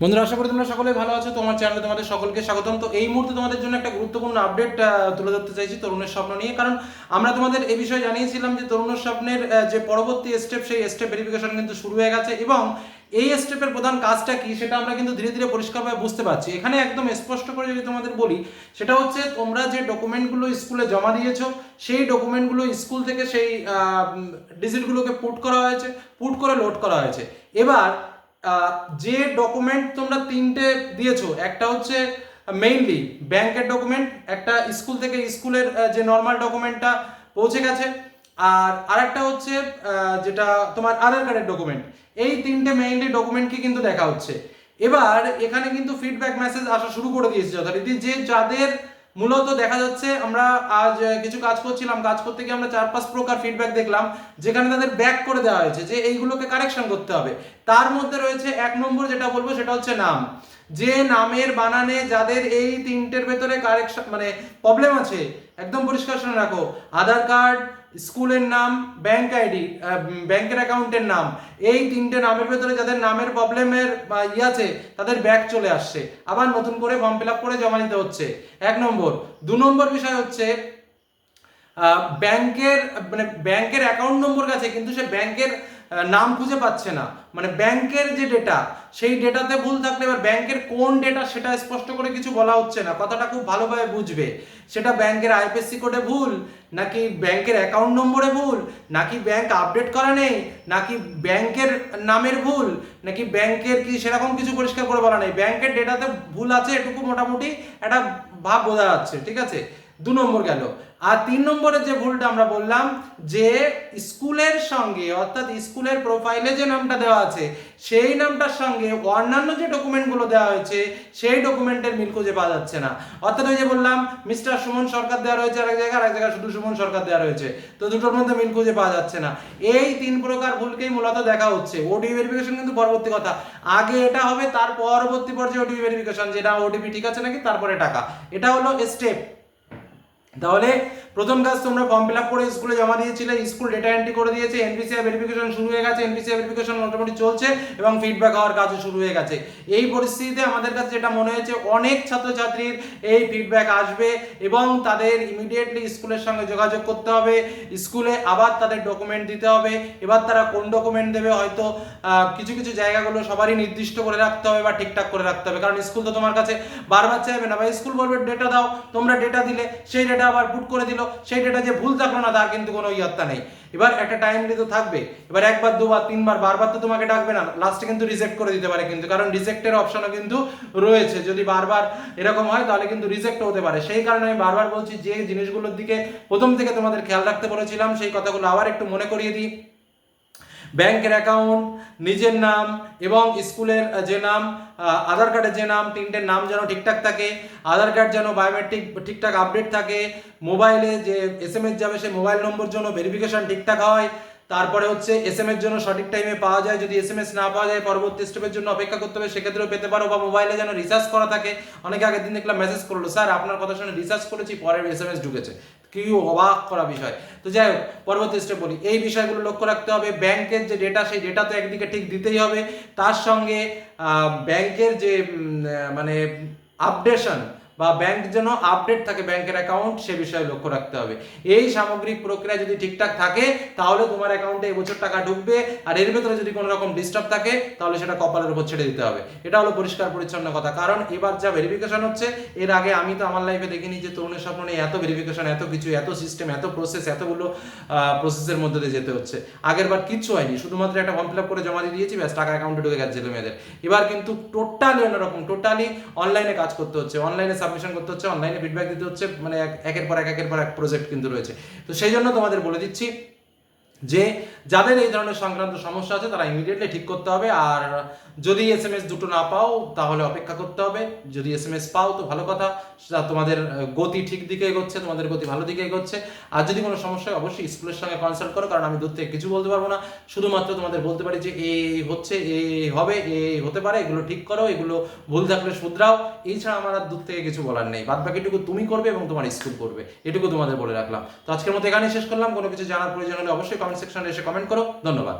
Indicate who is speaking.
Speaker 1: বন্ধুরা, আশা করি তোমরা সকলে ভালো আছো। তোমার চ্যানেলে তোমাদের সকলকে স্বাগতম। তো এই মুহূর্তে তোমাদের জন্য একটা গুরুত্বপূর্ণ আপডেট তুলে ধরতে চাইছি তরুণের স্বপ্ন নিয়ে। কারণ আমরা তোমাদের এই বিষয়ে জানিয়েছিলাম যে তরুণের স্বপ্নের যে পরবর্তী স্টেপ সেই স্টেপ ভেরিফিকেশন কিন্তু শুরু হয়ে গেছে এবং এই স্টেপের প্রধান কাজটা কি সেটা আমরা কিন্তু ধীরে ধীরে পরিষ্কারভাবে বুঝতে পারছি। এখানে একদম স্পষ্ট করে যদি তোমাদের বলি, সেটা হচ্ছে তোমরা যে ডকুমেন্টগুলো স্কুলে জমা দিয়েছ, সেই ডকুমেন্টগুলো স্কুল থেকে সেই ডিজিটগুলোকে পুট করা হয়েছে পুট করে লোড করা হয়েছে। এবার যে ডকুমেন্ট তোমরা তিনটে দিয়েছ, একটা হচ্ছে মেইনলি ব্যাংকের ডকুমেন্ট একটা স্কুল থেকে স্কুলের যে নর্মাল ডকুমেন্টটা পৌঁছে গেছে, আর আরেকটা হচ্ছে যেটা তোমার আধার কার্ডের ডকুমেন্ট এই তিনটে মেইনলি ডকুমেন্টকে কিন্তু দেখা হচ্ছে। এবার এখানে কিন্তু ফিডব্যাক মেসেজ আসা শুরু করে দিয়েছে যথারীতি যে যাদের মূলত দেখা যাচ্ছে আমরা আজ কিছু কাজ করছিলাম, কাজ করতে গিয়ে আমরা চার পাঁচ প্রকার ফিডব্যাক দেখলাম, যেখানে তাদের ব্যাক করে দেওয়া হয়েছে যে এইগুলোকে কারেকশন করতে হবে। তার মধ্যে রয়েছে এক নম্বর যেটা বলব, সেটা হচ্ছে নাম। যে নামের বানানে যাদের এই তিনটের ভেতরে কারেকশন মানে প্রবলেম আছে, একদম পরিষ্কার শুনে রাখো। আধার কার্ড স্কুলের নাম ব্যাংক আইডি ব্যাংকের অ্যাকাউন্টের নাম, এই তিনটে নামের ভেতরে যাদের নামের প্রবলেমের ইয়ে আছে, তাদের ব্যাগ চলে আসছে। আবার নতুন করে ফর্ম ফিল করে জমা নিতে হচ্ছে। এক নম্বর। দু নম্বর বিষয় হচ্ছে ব্যাংকের মানে ব্যাংকের অ্যাকাউন্ট নম্বর কাছে কিন্তু সে ব্যাংকের নাম খুঁজে পাচ্ছে না। মানে ব্যাংকের যে ডেটা সেই ডেটাতে ভুল থাকলে এবার ব্যাংকের কোন ডেটা সেটা স্পষ্ট করে কিছু বলা হচ্ছে না। কথাটা খুব ভালোভাবে বুঝবে। সেটা ব্যাংকের আইপিএসসি কোডে ভুল, নাকি ব্যাংকের অ্যাকাউন্ট নম্বরে ভুল, নাকি ব্যাংক আপডেট করা নেই, নাকি ব্যাংকের নামের ভুল, নাকি ব্যাংকের কি সেরকম কিছু পরিষ্কার করে বলা নেই। ব্যাংকের ডেটাতে ভুল আছে এটুকু মোটামুটি একটা ভাব বোঝা যাচ্ছে, ঠিক আছে? দু নম্বর গেল। আর তিন নম্বরের যে ভুলটা আমরা বললাম, যে স্কুলের সঙ্গে, অর্থাৎ স্কুলের প্রোফাইলে যে নামটা দেওয়া আছে, সেই নামটার সঙ্গে অন্যান্য যে ডকুমেন্টগুলো দেওয়া হয়েছে, সেই ডকুমেন্টের মিল খুঁজে পাওয়া যাচ্ছে না। অর্থাৎ ওই যে বললাম মিস্টার সুমন সরকার দেওয়া রয়েছে এক জায়গায় এক জায়গায় শুধু সুমন সরকার দেওয়া রয়েছে। তো দুটোর মধ্যে মিল খুঁজে পাওয়া যাচ্ছে না। এই তিন প্রকার ভুলকেই মূলত দেখা হচ্ছে। ওটিপি ভেরিফিকেশন কিন্তু পরবর্তী কথা। আগে এটা হবে, তার পরবর্তী পর্যায়ে ওটিপি ভেরিফিকেশন যেটা ওটিপি ঠিক আছে নাকি, তারপরে টাকা। এটা হলো স্টেপ তাহলে প্রথম কাজ তোমরা ফর্ম ফিল আপ করে স্কুলে জমা দিয়েছিলে স্কুল ডেটা এন্ট্রি করে দিয়েছে এনপিসিআই ভেরিফিকেশন শুরু হয়ে গেছে এনপিসিআই ভেরিফিকেশন মোটামুটি চলছে এবং ফিডব্যাক হওয়ার কাজও শুরু হয়ে গেছে। এই পরিস্থিতিতে আমাদের কাছে যেটা মনে হয়েছে, অনেক ছাত্রছাত্রীর এই ফিডব্যাক আসবে এবং তাদের ইমিডিয়েটলি স্কুলের সঙ্গে যোগাযোগ করতে হবে স্কুলে আবার তাদের ডকুমেন্ট দিতে হবে, এবার তারা কোন ডকুমেন্ট দেবে হয়তো কিছু কিছু জায়গাগুলো সবারই নির্দিষ্ট করে রাখতে হবে বা ঠিকঠাক করে রাখতে হবে। কারণ স্কুল তো তোমার কাছে বারবার চাইবে না বা স্কুল বলবে ডেটা দাও, তোমরা ডেটা দিলে, সেই ডেটা আবার পুট করে দিল, সেই ডেটা যে ভুল থাকল না, তার কিন্তু কোনো ইয়ত্তা নেই। এবার একটা টাইম তো থাকবে। এবার একবার, দুবার, তিনবার, বারবার তো তোমাকে ডাকবে না। লাস্টে কিন্তু রিজেক্ট করে দিতে পারে কিন্তু, কারণ রিজেক্টের অপশনও কিন্তু রয়েছে। যদি বারবার এরকম হয়, তাহলে কিন্তু রিজেক্ট হতে পারে। সেই কারণে আমি বারবার বলছি, যে জিনিসগুলোর দিকে প্রথম থেকে তোমাদের খেয়াল রাখতে বলেছিলাম, সেই কথাগুলো আবার একটু মনে করিয়ে দিই। ব্যাংকের অ্যাকাউন্ট, নিজের নাম এবং স্কুলের যে নাম আধার কার্ডের যে নাম, তিনটের নাম যেন ঠিকঠাক থাকে, আধার কার্ড যেন বায়োমেট্রিক ঠিকঠাক আপডেট থাকে, মোবাইলে যে এস এম এস যাবে সেই মোবাইল নম্বর জন্য ভেরিফিকেশন ঠিকঠাক হয়, তারপরে হচ্ছে এস এম এর জন্য সঠিক টাইমে পাওয়া যায়, যদি এস এম এস না পাওয়া যায়, পরবর্তী স্টেপের জন্য অপেক্ষা করতে হবে, সেক্ষেত্রেও পেতে পারো বা মোবাইলে যেন রিচার্জ করা থাকে। অনেকে আগের দিন দেখলাম মেসেজ করল, স্যার, আপনার কথা শুনে রিচার্জ করেছি পরের এস এম এস ঢুকেছে। কি অবাক করা বিষয়। তো যাই হোক, পরবর্তী স্টেপ বলি। এই বিষয়গুলো লক্ষ্য রাখতে হবে, ব্যাংকের যে ডেটা সেই ডেটা তো একদিকে ঠিক দিতেই হবে। তার সঙ্গে ব্যাংকের যে মানে আপডেশন বা ব্যাংক যেন আপডেট থাকে ব্যাংকের অ্যাকাউন্ট সে বিষয়ে লক্ষ্য রাখতে হবে। এই সামগ্রিক প্রক্রিয়া যদি ঠিকঠাক থাকে, তাহলে তোমার অ্যাকাউন্টে এবছর টাকা ঢুকবে, আর এর ভেতরে যদি কোনো রকম ডিস্টার্ব থাকে, তাহলে সেটা কপালের উপর ছেড়ে দিতে হবে। এটা হলো পরিষ্কার পরিচ্ছন্ন কথা। কারণ এবার যা ভেরিফিকেশন হচ্ছে, এর আগে আমি তো আমার লাইফে দেখিনি যে তরুণের স্বপ্ন এত ভেরিফিকেশন এত কিছু, এত সিস্টেম এত প্রসেস এতগুলো প্রসেসের মধ্যে দিয়ে যেতে হচ্ছে। আগের বার কিচ্ছু হয়নি, শুধুমাত্র একটা ফর্ম ফিল আপ করে জমা দিয়ে দিয়েছি, ব্যাস, টাকা অ্যাকাউন্টে ঢুকে গেছে মেয়েদের। এবার কিন্তু টোটালি অন্যরকম টোটালি অনলাইনে কাজ করতে হচ্ছে। অনলাইনে সাবমিশন করতে হচ্ছে অনলাইনে ফিডব্যাক দিতে হচ্ছে মানে এক- একের পর এক, একের পর এক প্রজেক্ট কিন্তু রয়েছে। তো সেই জন্য তোমাদের বলে দিচ্ছি যে যাদের এই ধরনের সংক্রান্ত সমস্যা আছে, তারা ইমিডিয়েটলি ঠিক করতে হবে। আর যদি এস এম এস দুটো না পাও, তাহলে অপেক্ষা করতে হবে। যদি এস এম এস পাও, তো ভালো কথা। তোমাদের গতি ঠিক দিকে এগোচ্ছে, তোমাদের গতি ভালো দিকে এগোচ্ছে। আর যদি কোনো সমস্যা অবশ্যই স্কুলের সঙ্গে কনসাল্ট করো, কারণ আমি দূর থেকে কিছু বলতে পারব না। শুধুমাত্র তোমাদের বলতে পারি যে এই হচ্ছে এই হবে এই হতে পারে, এগুলো ঠিক করো, এগুলো ভুল থাকলে শুধরাও। এছাড়া আমার আর দূর থেকে কিছু বলার নেই। বাদ বাকিটুকু তুমি করবে এবং তোমার স্কুল করবে। এটুকু তোমাদের বলে রাখলাম। তো আজকের মতো এখানেই শেষ করলাম। কোনো কিছু জানার প্রয়োজন হলে অবশ্যই কমেন্ট সেকশনে এসে কমেন্ট করো। ধন্যবাদ।